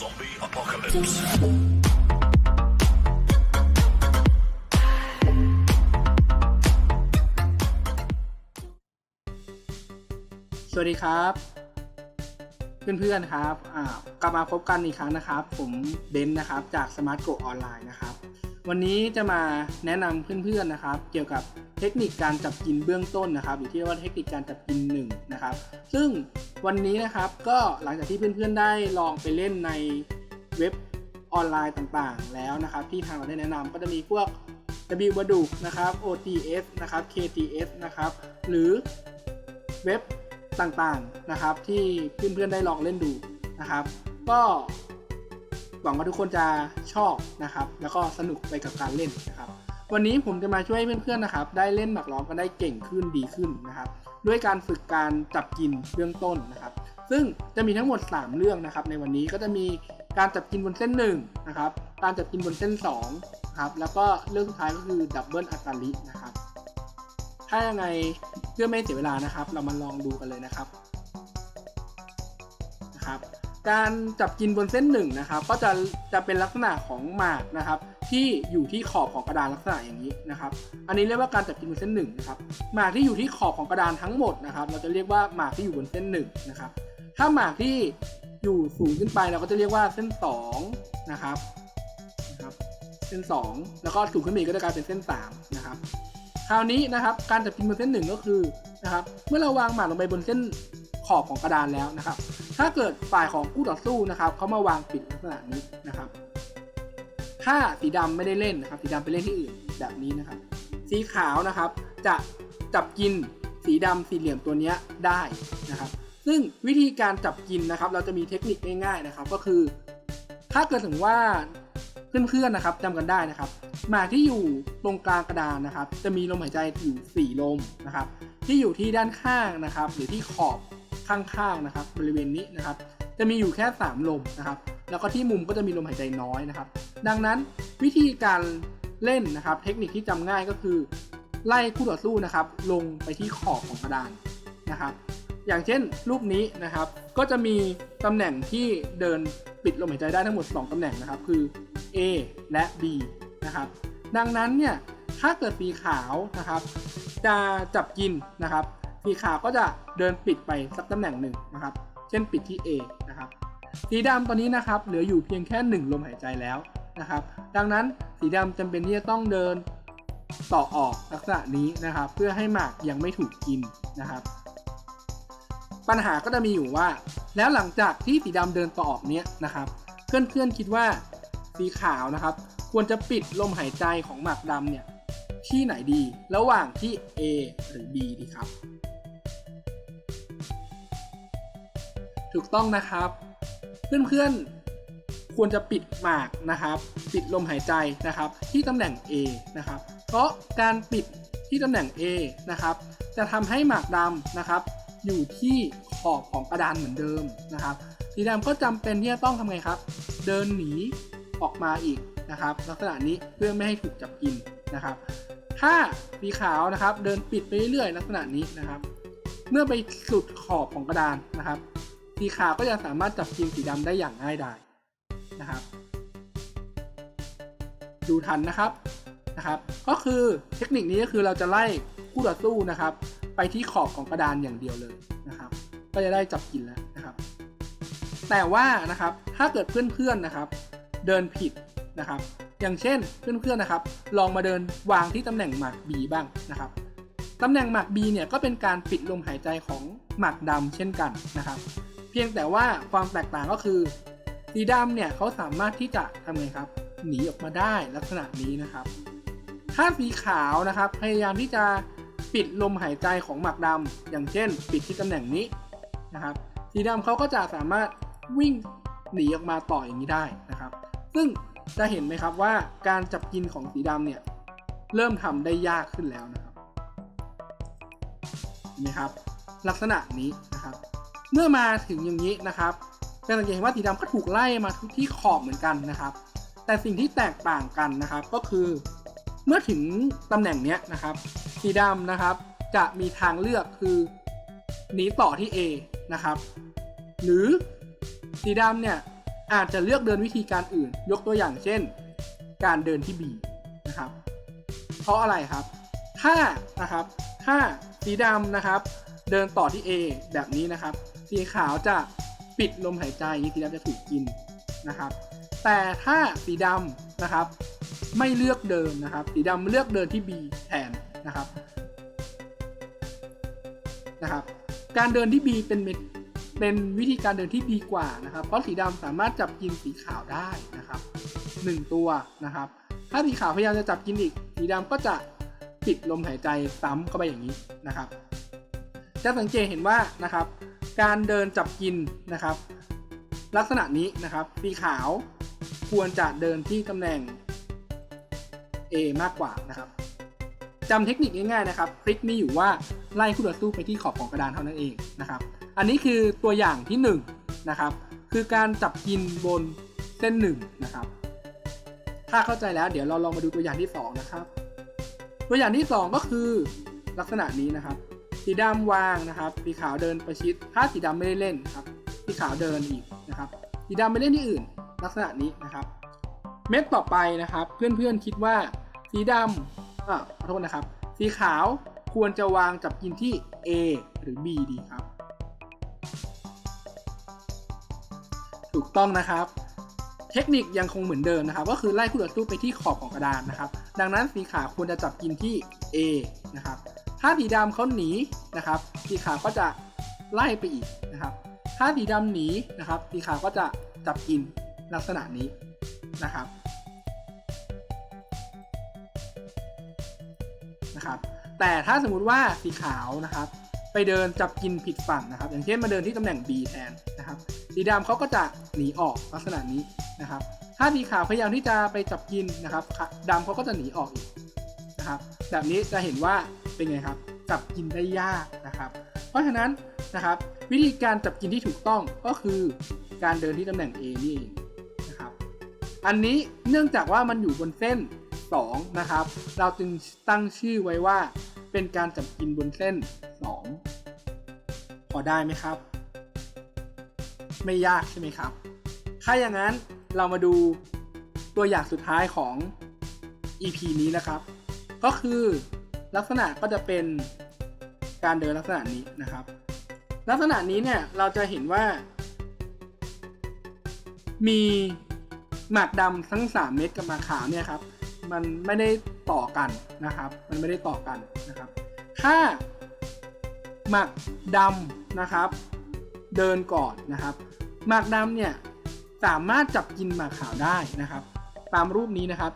Zombie apocalypse. สวัสดีครับ เพื่อนๆครับอ่ากลับมาพบกันอีกครั้งนะครับ ผมเบนซ์นะครับจาก Smart Go ออนไลน์นะครับ วันนี้จะมาแนะนำเพื่อนๆนะครับ เกี่ยวกับ เทคนิคการจับกินเบื้องต้นนะครับหรือที่เรียกว่าเทคนิคการจับกินหนึ่งนะครับซึ่งวันนี้นะครับก็หลังจากที่เพื่อนๆได้ลองไปเล่นในเว็บออนไลน์ต่างๆ แล้วนะครับที่ทางเราได้แนะนำก็จะมีพวก W บดุกนะครับ OTS นะครับ KTS นะครับหรือเว็บต่างๆนะครับที่เพื่อนๆได้ลองเล่นดูนะครับ ก็หวังว่าทุกคนจะชอบนะครับ แล้วก็สนุกไปกับการเล่นนะครับ วันนี้ผมจะมาช่วยเพื่อนๆนะครับ ได้เล่นหมากล้อมกันได้เก่งขึ้นดีขึ้นนะครับ ด้วยการฝึกการจับกินเบื้องต้นนะครับ ซึ่งจะมีทั้งหมด 3 เรื่องนะครับ ในวันนี้ก็จะมีการจับกินบนเส้น1นะครับ การจับกินบนเส้น2ครับ แล้วก็เรื่องสุดท้ายก็คือดับเบิลอัตาลินะครับ ถ้ายังไงเพื่อไม่เสียเวลานะครับ เรามาลองดูกันเลยนะครับ การจับกินบนเส้นหนึ่งนะครับ ก็จะจะเป็นลักษณะของหมากนะครับ ที่อยู่ที่ขอบของกระดานลักษณะอย่างนี้นะครับ อันนี้เรียกว่าการจับกินบนเส้นหนึ่งนะครับหมากที่อยู่ที่ขอบของกระดานทั้งหมดนะครับ เราจะเรียกว่าหมากที่อยู่บนเส้นหนึ่งนะครับ ถ้าหมากที่อยู่สูงขึ้นไปเราก็จะเรียกว่าเส้นสองนะครับนะครับ เส้นสองแล้วก็สูงขึ้นไปกก็จะกลายเป็นเส้นสามนะครับ คราวนี้นะครับการจับกินบนเส้นหนึ่งก็คือนะครับ เมื่อเราวางหมากลงไปบนเส้นขอบของกระดานแล้วนะครับ ถ้าเกิดฝ่ายของคู่ต่อสู้นะครับเขามาวางปิดลักษณะนี้นะครับ ถ้าสีดำไม่ได้เล่นนะครับสีดำไปเล่นที่อื่นแบบนี้นะครับ สีขาวนะครับจะจับกินสีดำสี่เหลี่ยมตัวนี้ได้นะครับ ซึ่งวิธีการจับกินนะครับ เราจะมีเทคนิคง่ายๆนะครับ ก็คือ ถ้าเกิดถึงว่าเพื่อนๆนะครับจำกันได้นะครับ หมากที่อยู่ตรงกลางกระดานนะครับ จะมีลมหายใจอยู่ 4 ลมนะครับ ที่อยู่ที่ด้านข้างนะครับ หรือที่ขอบ ข้างๆนะครับบริเวณนี้นะครับ จะมีอยู่แค่ 3 ลมนะครับ แล้วก็ที่มุมก็จะมีลมหายใจน้อยนะครับ ดังนั้นวิธีการเล่นนะครับ เทคนิคที่จำง่ายก็คือ ไล่คู่ต่อสู้นะครับ ลงไปที่ขอบของกระดานนะครับ อย่างเช่นรูปนี้นะครับ ก็จะมีตำแหน่งที่เดินปิดลมหายใจได้ทั้งหมด 2ตำแหน่งนะครับ คือ A และ B นะครับ ดังนั้นเนี่ยถ้าเกิดสีขาวนะครับ จะจับกินนะครับ สีขาวก็จะเดินปิดไปสักตำแหน่งหนึ่งนะครับ เช่นปิดที่ A นะครับสีดำตอนนี้นะครับเหลืออยู่เพียงแค่ 1 ลมหายใจแล้วนะครับ ดังนั้นสีดำจำเป็นที่จะต้องเดินต่อออกลักษณะนี้นะครับ เพื่อให้หมากยังไม่ถูกกินนะครับ ปัญหาก็จะมีอยู่ว่า แล้วหลังจากที่สีดำเดินต่อออกเนี้ยนะครับ เพื่อนๆคิดว่าสีขาวนะครับ ควรจะปิดลมหายใจของหมากดำเนี่ยที่ไหนดีระหว่างที่ A หรือ B ดีครับ ถูกต้องนะครับ เพื่อนๆควรจะปิดหมากนะครับ ปิดลมหายใจนะครับ ที่ตำแหน่ง A นะครับ เพราะการปิดที่ตำแหน่ง A นะครับ จะทำให้หมากดำนะครับ อยู่ที่ขอบของกระดานเหมือนเดิมนะครับสีดำก็จำเป็นที่จะต้องทำไงครับ เดินหนีออกมาอีกนะครับ ลักษณะนี้เพื่อไม่ให้ถูกจับกินนะครับ ถ้าสีขาวนะครับ เดินปิดไปเรื่อยๆลักษณะนี้นะครับ เมื่อไปสุดขอบของกระดานนะครับ สีขาวก็จะสามารถจับกินสีดำได้อย่างง่ายดายนะครับ ดูทันนะครับนะครับ ก็คือเทคนิคนี้ก็คือเราจะไล่คู่ต่อสู้นะครับ ไปที่ขอบของกระดานอย่างเดียวเลยนะครับ ก็จะได้จับกินแล้วนะครับ แต่ว่านะครับถ้าเกิดเพื่อนๆนะครับ เดินผิดนะครับ อย่างเช่นเพื่อนๆนะครับ ลองมาเดินวางที่ตำแหน่งหมาก B บ้างนะครับตำแหน่งหมาก B เนี่ยก็เป็นการปิดลมหายใจของหมากดำเช่นกันนะครับ เพียงแต่ว่าความแตกต่างก็คือ สีดำเนี่ยเขาสามารถที่จะทำไงครับ หนีออกมาได้ลักษณะนี้นะครับ ถ้าสีขาวนะครับพยายามที่จะปิดลมหายใจของหมากดำอย่างเช่น ปิดที่ตำแหน่งนี้นะครับ สีดำเขาก็จะสามารถวิ่งหนีออกมาต่ออย่างนี้ได้นะครับ ซึ่งจะเห็นไหมครับว่าการจับกินของสีดำเนี่ยเริ่มทำได้ยากขึ้นแล้วนะครับเห็นไหมครับ ลักษณะนี้นะครับ เมื่อมาถึงอย่างนี้นะครับจะสังเกตเห็นว่าสีดำก็ถูกไล่มาทุกที่ขอบเหมือนกันนะครับ แต่สิ่งที่แตกต่างกันนะครับก็คือ เมื่อถึงตำแหน่งเนี้ยนะครับ สีดำนะครับ จะมีทางเลือกคือหนีต่อที่ A นะครับ หรือสีดำเนี่ยอาจจะเลือกเดินวิธีการอื่น ยกตัวอย่างเช่น การเดินที่ B นะครับ เพราะอะไรครับ ถ้านะครับถ้าสีดำนะครับ เดินต่อที่ A แบบนี้นะครับ สีขาวจะปิดลมหายใจสีดำจะถูกกินนะครับ แต่ถ้าสีดำนะครับ ไม่เลือกเดินนะครับ สีดำเลือกเดินที่ B แทนนะครับนะครับ การเดินที่ B เป็นเมเป็นวิธีการเดินที่ดีกว่านะครับ เพราะสีดำสามารถจับกินสีขาวได้นะครับหนึ่งตัวนะครับ ถ้าสีขาวพยายามจะจับกินอีก สีดำก็จะปิดลมหายใจซ้ำเข้าไปอย่างนี้นะครับ จะสังเกตเห็นว่านะครับ การเดินจับกินนะครับ ลักษณะนี้นะครับสีขาวควรจะเดินที่ตำแหน่ง A มากกว่านะครับจำเทคนิคง่ายๆนะครับคลิกมีอยู่ว่าไล่คู่ต่อสู้ไปที่ขอบของกระดานเท่านั้นเองนะครับ อันนี้คือตัวอย่างที่1นงนะครับ คือการจับกินบนเส้น1นะครับ ถ้าเข้าใจแล้วเดี๋ยวเราลองมาดูตัวอย่างที่ 2 นะครับ ตัวอย่างที่ 2 ก็คือลักษณะนี้นะครับ สีดำวางนะครับ สีขาวเดินประชิด ถ้าสีดำไม่ได้เล่นครับ สีขาวเดินอีกนะครับ สีดำไปเล่นที่อื่น ลักษณะนี้นะครับ เม็ดต่อไปนะครับ เพื่อนๆคิดว่า สีดำอะขอโทษนะครับ สีขาวควรจะวางจับกินที่ A หรือ B ดีครับ ถูกต้องนะครับ เทคนิคยังคงเหมือนเดิมนะครับ ก็คือไล่คู่ต่อสู้ไปที่ขอบของกระดานนะครับ ดังนั้นสีขาวควรจะจับกินที่ A นะครับ ถ้าสีดำเขาหนีนะครับสีขาวก็จะไล่ไปอีกนะครับ ถ้าสีดำหนีนะครับสีขาวก็จะจับกินลักษณะนี้นะครับนะครับ แต่ถ้าสมมุติว่าสีขาวนะครับ ไปเดินจับกินผิดฝั่งนะครับ อย่างเช่นมาเดินที่ตำแหน่ง B แทนนะครับ สีดำเขาก็จะหนีออกลักษณะนี้นะครับ ถ้าสีขาวพยายามที่จะไปจับกินนะครับดำเขาก็จะหนีออกอีกนะครับ แบบนี้จะเห็นว่า เป็นไงครับ จับกินได้ยากนะครับ เพราะฉะนั้นนะครับ วิธีการจับกินที่ถูกต้องก็คือการเดินที่ตำแหน่ง A นี่เองนะครับ อันนี้เนื่องจากว่ามันอยู่บนเส้น 2 นะครับ เราจึงตั้งชื่อไว้ว่าเป็นการจับกินบนเส้น 2 พอได้ไหมครับ ไม่ยากใช่ไหมครับ ถ้าอย่างนั้นเรามาดูตัวอย่างสุดท้ายของ EP นี้นะครับ ก็คือ ลักษณะก็จะเป็นการเดินลักษณะนี้นะครับ ลักษณะนี้เนี่ยเราจะเห็นว่า มีหมากดำทั้ง 3 เม็ดกับหมากขาวเนี่ยครับมันไม่ได้ต่อกันนะครับ มันไม่ได้ต่อกันนะครับ ถ้าหมากดำนะครับ เดินก่อนนะครับ หมากดำเนี่ยสามารถจับกินหมากขาวได้นะครับ ตามรูปนี้นะครับ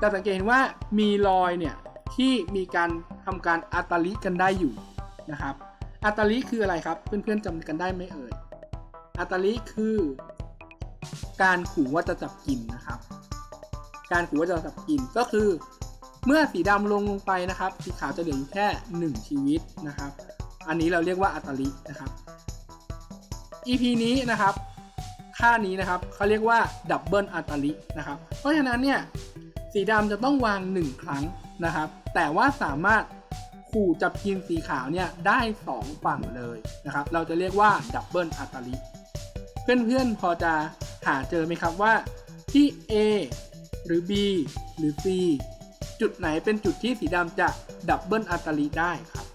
จะสังเกตเห็นว่ามีรอยเนี่ย ที่มีการทำการอัตลิกันได้อยู่นะครับอัตลิคืออะไรครับ เพื่อนๆจำกันได้ไหมเอ่ยอัตลิคือ การขู่ว่าจะจับกินนะครับ การขู่ว่าจะจับกินก็คือ เมื่อสีดำลงลงไปนะครับ สีขาวจะเหลืออยู่แค่ 1 ชีวิตนะครับ อันนี้เราเรียกว่าอัตลินะครับ EP นี้นะครับค่านี้นะครับเขาเรียกว่าดับเบิลอัตลินะครับ เพราะฉะนั้นเนี่ยสีดำจะต้องวาง 1 ครั้ง นะครับ แต่ว่าสามารถขู่จับกินสีขาวเนี่ยได้ 2 ฝั่งเลยนะครับ เราจะเรียกว่าดับเบิลอัตลิเพื่อนๆพอจะหาเจอไหมครับว่าที่ A หรือ B หรือ C จุดไหนเป็นจุดที่สีดำจะดับเบิลอัตลิได้ครับ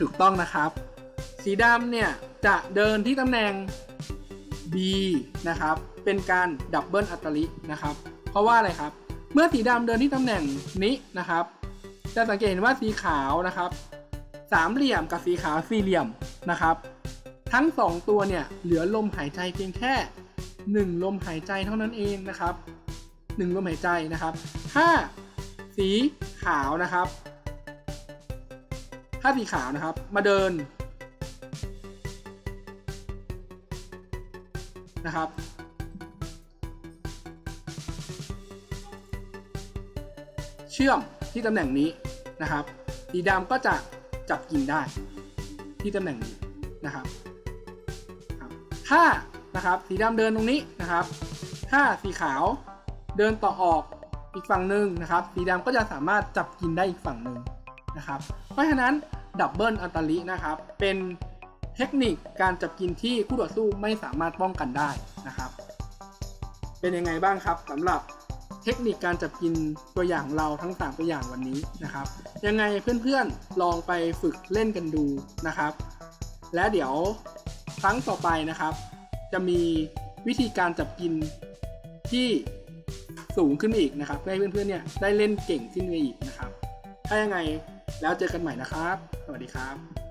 ถูกต้องนะครับ สีดำเนี่ยจะเดินที่ตำแหน่ง B นะครับ เป็นการดับเบิลอัตลินะครับ เพราะว่าอะไรครับ เมื่อสีดำเดินที่ตำแหน่งนี้นะครับ จะสังเกตเห็นว่าสีขาวนะครับ สามเหลี่ยมกับสีขาวสี่เหลี่ยมนะครับ ทั้งสองตัวเนี่ยเหลือลมหายใจเพียงแค่หนึ่งลมหายใจเท่านั้นเองนะครับหนึ่งลมหายใจนะครับ ถ้าสีขาวนะครับ ถ้าสีขาวนะครับ มาเดินนะครับ เชื่อมที่ตำแหน่งนี้นะครับสีดำก็จะจับกินได้ที่ตำแหน่งนี้นะครับครับถ้านะครับสีดำเดินตรงนี้นะครับ ถ้าสีขาวเดินต่อออกอีกฝั่งหนึ่งนะครับ สีดำก็จะสามารถจับกินได้อีกฝั่งหนึ่งนะครับ เพราะฉะนั้นดับเบิลอัตลินะครับ เป็นเทคนิคการจับกินที่คู่ต่อสู้ไม่สามารถป้องกันได้นะครับ เป็นยังไงบ้างครับสำหรับ เทคนิคการจับกินตัวอย่างเราทั้งสามตัวอย่างวันนี้นะครับ ยังไงเพื่อนๆลองไปฝึกเล่นกันดูนะครับ และเดี๋ยวครั้งต่อไปนะครับ จะมีวิธีการจับกินที่สูงขึ้นอีกนะครับเพื่อให้เพื่อนๆเนี่ยได้เล่นเก่งขึ้นไปอีกนะครับ ถ้ายังไงแล้วเจอกันใหม่นะครับ สวัสดีครับ